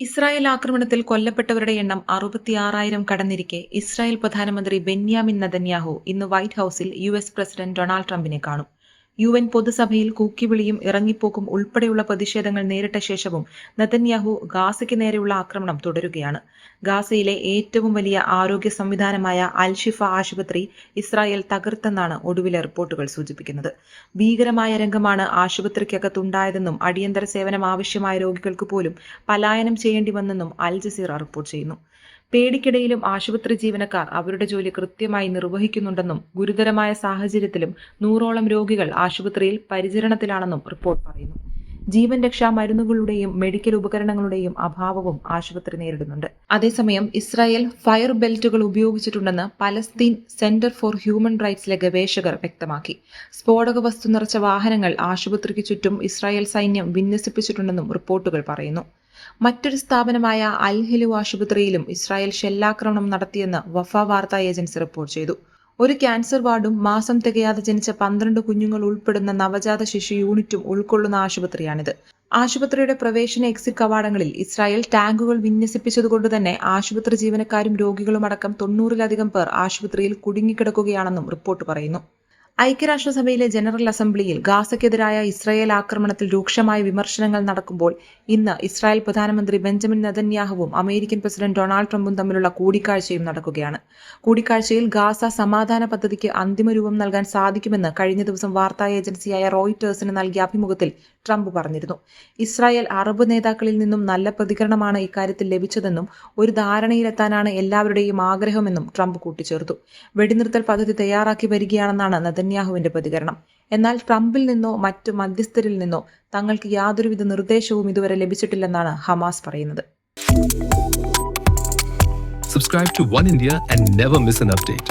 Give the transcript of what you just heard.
Israel ആക്രമണത്തിൽ കൊല്ലപ്പെട്ടവരുടെ എണ്ണം അറുപത്തിയാറായിരം കടന്നിരിക്കെ. ഇസ്രായേൽ പ്രധാനമന്ത്രി ബെന്യാമിൻ നതന്യാഹു ഇന്ന് വൈറ്റ് ഹൌസിൽ യു എസ് പ്രസിഡന്റ് ഡൊണാൾഡ് ട്രംപിനെ കാണും. യു എൻ പൊതുസഭയിൽ കൂക്കിവിളിയും ഇറങ്ങിപ്പോക്കും ഉൾപ്പെടെയുള്ള പ്രതിഷേധങ്ങൾ നേരിട്ട ശേഷവും നതന്യാഹു ഗാസയ്ക്ക് നേരെയുള്ള ആക്രമണം തുടരുകയാണ്. ഗാസയിലെ ഏറ്റവും വലിയ ആരോഗ്യ സംവിധാനമായ അൽഷിഫ ആശുപത്രി ഇസ്രായേൽ തകർത്തെന്നാണ് ഒടുവിലെ റിപ്പോർട്ടുകൾ സൂചിപ്പിക്കുന്നത്. ഭീകരമായ രംഗമാണ് ആശുപത്രിക്കകത്തുണ്ടായതെന്നും അടിയന്തര സേവനം ആവശ്യമായ രോഗികൾക്ക് പോലും പലായനം ചെയ്യേണ്ടി വന്നെന്നും അൽ ജസീറ റിപ്പോർട്ട് ചെയ്യുന്നു. പേടിക്കിടയിലും ആശുപത്രി ജീവനക്കാർ അവരുടെ ജോലി കൃത്യമായി നിർവഹിക്കുന്നുണ്ടെന്നും ഗുരുതരമായ സാഹചര്യത്തിലും നൂറോളം രോഗികൾ ആശുപത്രിയിൽ പരിചരണത്തിലാണെന്നും റിപ്പോർട്ട് പറയുന്നു. ജീവൻ രക്ഷാ മരുന്നുകളുടെയും മെഡിക്കൽ ഉപകരണങ്ങളുടെയും അഭാവവും ആശുപത്രി നേരിടുന്നുണ്ട്. അതേസമയം ഇസ്രായേൽ ഫയർ ബെൽറ്റുകൾ ഉപയോഗിച്ചിട്ടുണ്ടെന്ന് പലസ്തീൻ സെന്റർ ഫോർ ഹ്യൂമൻ റൈറ്റ്സിലെ ഗവേഷകർ വ്യക്തമാക്കി. സ്ഫോടക വസ്തു നിറച്ച വാഹനങ്ങൾ ആശുപത്രിക്ക് ചുറ്റും ഇസ്രായേൽ സൈന്യം വിന്യസിപ്പിച്ചിട്ടുണ്ടെന്നും റിപ്പോർട്ടുകൾ പറയുന്നു. മറ്റൊരു സ്ഥാപനമായ അൽ ഹിലു ആശുപത്രിയിലും ഇസ്രായേൽ ഷെല്ലാക്രമണം നടത്തിയെന്ന് വഫ വാർത്താ ഏജൻസി റിപ്പോർട്ട് ചെയ്തു. ഒരു ക്യാൻസർ വാർഡും മാസം തികയാതെ ജനിച്ച പന്ത്രണ്ട് കുഞ്ഞുങ്ങൾ ഉൾപ്പെടുന്ന നവജാത ശിശു യൂണിറ്റും ഉൾക്കൊള്ളുന്ന ആശുപത്രിയാണിത്. ആശുപത്രിയുടെ പ്രവേശന എക്സിറ്റ് കവാടങ്ങളിൽ ഇസ്രായേൽ ടാങ്കുകൾ വിന്യസിപ്പിച്ചതുകൊണ്ട് തന്നെ ആശുപത്രി ജീവനക്കാരും രോഗികളുമടക്കം തൊണ്ണൂറിലധികം പേർ ആശുപത്രിയിൽ കുടുങ്ങിക്കിടക്കുകയാണെന്നും റിപ്പോർട്ട് പറയുന്നു. ഐക്യരാഷ്ട്രസഭയിലെ ജനറൽ അസംബ്ലിയിൽ ഗാസയ്ക്കെതിരായ ഇസ്രായേൽ ആക്രമണത്തിൽ രൂക്ഷമായ വിമർശനങ്ങൾ നടക്കുമ്പോൾ ഇന്ന് ഇസ്രായേൽ പ്രധാനമന്ത്രി ബെഞ്ചമിൻ നെതന്യാഹുവും അമേരിക്കൻ പ്രസിഡന്റ് ഡൊണാൾഡ് ട്രംപും തമ്മിലുള്ള കൂടിക്കാഴ്ചയും നടക്കുകയാണ്. കൂടിക്കാഴ്ചയിൽ ഗാസ സമാധാന പദ്ധതിക്ക് അന്തിമരൂപം നൽകാൻ സാധിക്കുമെന്ന് കഴിഞ്ഞ ദിവസം വാർത്താ ഏജൻസിയായ റോയിറ്റേഴ്സിന് നൽകിയ അഭിമുഖത്തിൽ ട്രംപ് പറഞ്ഞിരുന്നു. ഇസ്രായേൽ അറബ് നേതാക്കളിൽ നിന്നും നല്ല പ്രതികരണമാണ് ഇക്കാര്യത്തിൽ ലഭിച്ചതെന്നും ഒരു ധാരണയിലെത്താനാണ് എല്ലാവരുടെയും ആഗ്രഹമെന്നും ട്രംപ് കൂട്ടിച്ചേർത്തു. വെടിനിർത്തൽ പദ്ധതി തയ്യാറാക്കി വരികയാണെന്നാണ് നെതന്യാഹുവിന്റെ പ്രതികരണം എന്നാൽ ട്രംപിൽ നിന്നോ മറ്റു മധ്യസ്ഥരിൽ നിന്നോ തങ്ങൾക്ക് യാതൊരുവിധ നിർദ്ദേശവും ഇതുവരെ ലഭിച്ചിട്ടില്ലെന്നാണ് ഹമാസ് പറയുന്നത് Subscribe to One India and never miss an update.